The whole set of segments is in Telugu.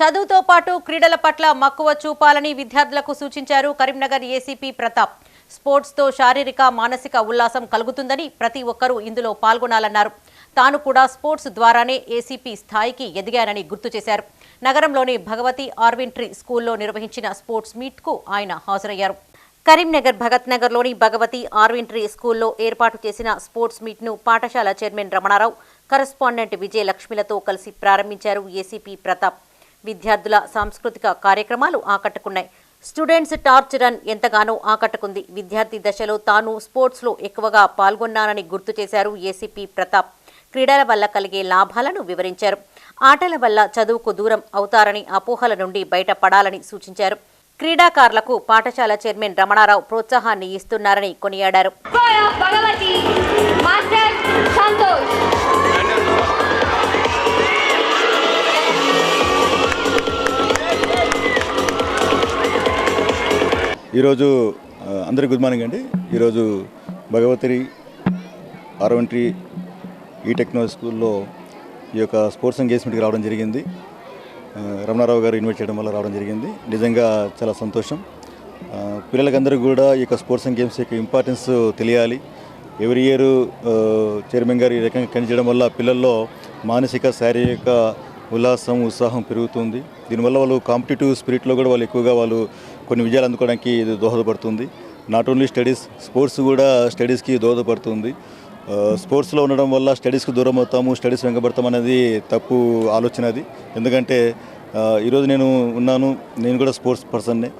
చదువుతో పాటు క్రీడల పట్ల మక్కువ చూపాలని విద్యార్థులకు సూచించారు కరీంనగర్ ఏసీపీ ప్రతాప్. స్పోర్ట్స్తో శారీరక మానసిక ఉల్లాసం కలుగుతుందని ప్రతి ఒక్కరూ ఇందులో పాల్గొనాలన్నారు. తాను కూడా స్పోర్ట్స్ ద్వారానే ఏసీపీ స్థాయికి ఎదిగానని గుర్తు చేశారు. నగరంలోని భగవతి ఆర్వింట్రీ స్కూల్లో నిర్వహించిన స్పోర్ట్స్ మీట్కు ఆయన హాజరయ్యారు. కరీంనగర్ భగత్ నగర్లోని భగవతి ఆర్వింట్రీ స్కూల్లో ఏర్పాటు చేసిన స్పోర్ట్స్ మీట్ను పాఠశాల చైర్మన్ రమణారావు కరస్పాండెంట్ విజయలక్ష్మిలతో కలిసి ప్రారంభించారు ఏసీపీ ప్రతాప్. విద్యార్థుల సాంస్కృతిక కార్యక్రమాలు ఆకట్టుకున్నాయి. స్టూడెంట్స్ టార్చ్ రన్ ఎంతగానో ఆకట్టుకుంది. విద్యార్థి దశలో తాను స్పోర్ట్స్లో ఎక్కువగా పాల్గొన్నానని గుర్తు చేశారు ఏసీపీ ప్రతాప్. క్రీడల వల్ల కలిగే లాభాలను వివరించారు. ఆటల వల్ల చదువుకు దూరం అవుతారని అపోహల నుండి బయటపడాలని సూచించారు. క్రీడాకారులకు పాఠశాల చైర్మన్ రమణారావు ప్రోత్సాహాన్ని ఇస్తున్నారని కొనియాడారు. ఈరోజు ఆ, అందరికీ గుడ్ మార్నింగ్ అండి. ఈరోజు భగవతి ఆరవంట్రీ ఈ టెక్నాలజీ స్కూల్లో ఈ యొక్క స్పోర్ట్స్ ఎంగేజ్మెంట్కి రావడం జరిగింది. రమణారావు గారు ఇన్వైట్ చేయడం వల్ల రావడం జరిగింది. నిజంగా చాలా సంతోషం. పిల్లలకందరూ కూడా ఈ యొక్క స్పోర్ట్స్ అండ్ గేమ్స్ యొక్క ఇంపార్టెన్స్ తెలియాలి. ఎవ్రీ ఇయర్ చైర్మన్ గారు ఈ రకంగా కనిచేయడం వల్ల పిల్లల్లో మానసిక శారీరక ఉల్లాసం ఉత్సాహం పెరుగుతుంది. దీనివల్ల వాళ్ళు కాంపిటేటివ్ స్పిరిట్లో కూడా వాళ్ళు ఎక్కువగా వాళ్ళు కొన్ని విజయాలు అందుకోవడానికి ఇది దోహదపడుతుంది. నాట్ ఓన్లీ స్టడీస్ స్పోర్ట్స్ కూడా స్టడీస్కి దోహదపడుతుంది. స్పోర్ట్స్లో ఉండడం వల్ల స్టడీస్కి దూరం అవుతాము స్టడీస్ వెంకబడతాం అనేది తప్పు ఆలోచన అది. ఎందుకంటే ఈరోజు నేను ఉన్నాను నేను కూడా స్పోర్ట్స్ పర్సన్నే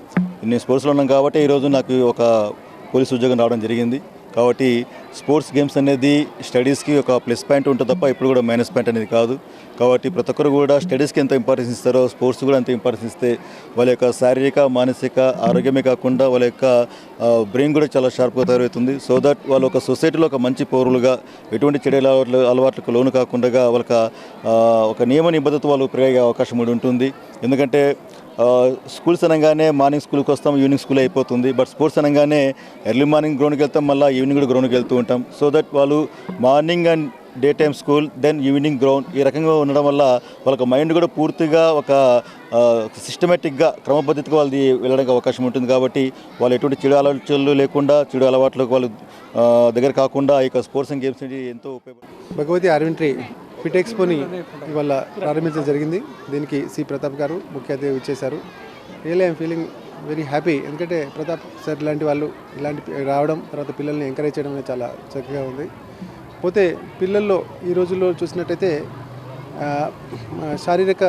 నేను స్పోర్ట్స్లో ఉన్నాను కాబట్టి ఈరోజు నాకు ఒక పోలీస్ ఉద్యోగం రావడం జరిగింది. కాబట్టి స్పోర్ట్స్ గేమ్స్ అనేది స్టడీస్కి ఒక ప్లస్ పాయింట్ ఉంటుంది తప్ప ఇప్పుడు కూడా మైనస్ పాయింట్ అనేది కాదు. కాబట్టి ప్రతి ఒక్కరు కూడా స్టడీస్కి ఎంత ఇంపార్టెన్స్ ఇస్తారో స్పోర్ట్స్ కూడా అంత ఇంపార్టెన్స్ ఇస్తే వాళ్ళ యొక్క శారీరక మానసిక ఆరోగ్యమే కాకుండా వాళ్ళ యొక్క బ్రెయిన్ కూడా చాలా షార్ప్గా తయారవుతుంది. సో దట్ వాళ్ళు ఒక సొసైటీలో ఒక మంచి పౌరులుగా ఎటువంటి చెడు అలవాట్లు అలవాట్లకు లోను కాకుండా వాళ్ళకి ఒక నియమ నిబద్ధత వాళ్ళు పెరిగే అవకాశం కూడా ఉంటుంది. ఎందుకంటే స్కూల్స్ అనగానే మార్నింగ్ స్కూల్కి వస్తాం ఈవినింగ్ స్కూల్ అయిపోతుంది. బట్ స్పోర్ట్స్ అనగానే ఎర్లీ మార్నింగ్ గ్రౌండ్కి వెళ్తాం మళ్ళీ ఈవినింగ్ కూడా గ్రౌండ్కి వెళ్తూ ఉంటాం. సో దట్ వాళ్ళు morning and day time school then evening ground ఈ రకంగా ఉండడం వల్ల వాళ్ళకి మైండ్ కూడా పూర్తిగా ఒక సిస్టమేటిక్గా క్రమపద్ధతిగా వాళ్ళది వెళ్ళడానికి అవకాశం ఉంటుంది. కాబట్టి వాళ్ళు ఎటువంటి చెడు ఆలోచనలు లేకుండా చెడు అలవాట్లకు వాళ్ళు దగ్గర కాకుండా ఈ యొక్క స్పోర్ట్స్ అండ్ గేమ్స్ అనేది ఎంతో ఉపయోగపడుతుంది భగవతి అరవింట్రీ ఫిట్ ఎక్స్పోని ఇవాళ ప్రారంభించడం జరిగింది. దీనికి సి ప్రతాప్ గారు ముఖ్య అతిథి ఇచ్చేశారు really I'm feeling very happy. ఎందుకంటే ప్రతాప్ సార్ ఇలాంటి వాళ్ళు ఇలాంటి రావడం తర్వాత పిల్లల్ని ఎంకరేజ్ చేయడం అనేది చాలా చక్కగా ఉంది. పోతే పిల్లల్లో ఈ రోజుల్లో చూసినట్టయితే శారీరక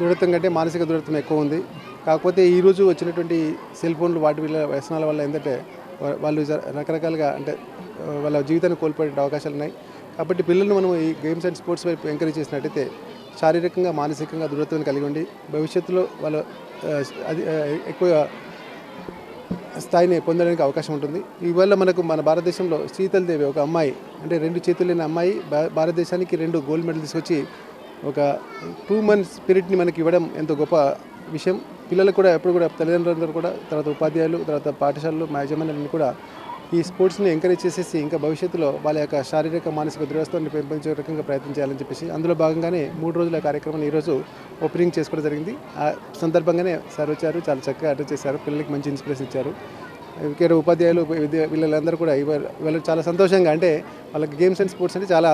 దృఢత్వం కంటే మానసిక దృఢత్వం ఎక్కువ ఉంది. కాకపోతే ఈరోజు వచ్చినటువంటి సెల్ ఫోన్లు వాటి వల్ల వ్యసనాల వల్ల ఏంటంటే వాళ్ళు జ- రకరకాలుగా అంటే వాళ్ళ జీవితాన్ని కోల్పోయే అవకాశాలు ఉన్నాయి. కాబట్టి పిల్లలను మనం ఈ గేమ్స్ అండ్ స్పోర్ట్స్ వైపు ఎంకరేజ్ చేసినట్టయితే శారీరకంగా మానసికంగా దృఢత్వం కలిగి ఉండి భవిష్యత్తులో వాళ్ళు అది ఎక్కువ స్థాయిని పొందడానికి అవకాశం ఉంటుంది. ఇవాళ మనకు మన భారతదేశంలో శీతల్ దేవి ఒక అమ్మాయి అంటే రెండు చేతులు లేని అమ్మాయి భారతదేశానికి రెండు గోల్డ్ మెడల్ తీసుకొచ్చి ఒక టూ మంత్స్ స్పిరిట్ని మనకి ఇవ్వడం ఎంతో గొప్ప విషయం. పిల్లలకు కూడా ఎప్పుడు కూడా తల్లిదండ్రులందరూ కూడా తర్వాత ఉపాధ్యాయులు తర్వాత పాఠశాలలు మా యజమానులన్నీ కూడా ఈ స్పోర్ట్స్ని ఎంకరేజ్ చేసేసి ఇంకా భవిష్యత్తులో వాళ్ళ యొక్క శారీరక మానసిక దృఢత్వాన్ని పెంపొందించే రకంగా ప్రయత్నం చేయాలని చెప్పేసి అందులో భాగంగానే మూడు రోజుల కార్యక్రమాన్ని ఈరోజు ఓపెనింగ్ చేసుకోవడం జరిగింది. ఆ సందర్భంగానే సార్ వచ్చారు చాలా చక్కగా అటెండ్ చేశారు పిల్లలకి మంచి ఇన్స్పిరేషన్ ఇచ్చారు. ఇక్కడ ఉపాధ్యాయులు విద్య పిల్లలందరూ కూడా ఇవాళ చాలా సంతోషంగా అంటే వాళ్ళకి గేమ్స్ అండ్ స్పోర్ట్స్ అంటే చాలా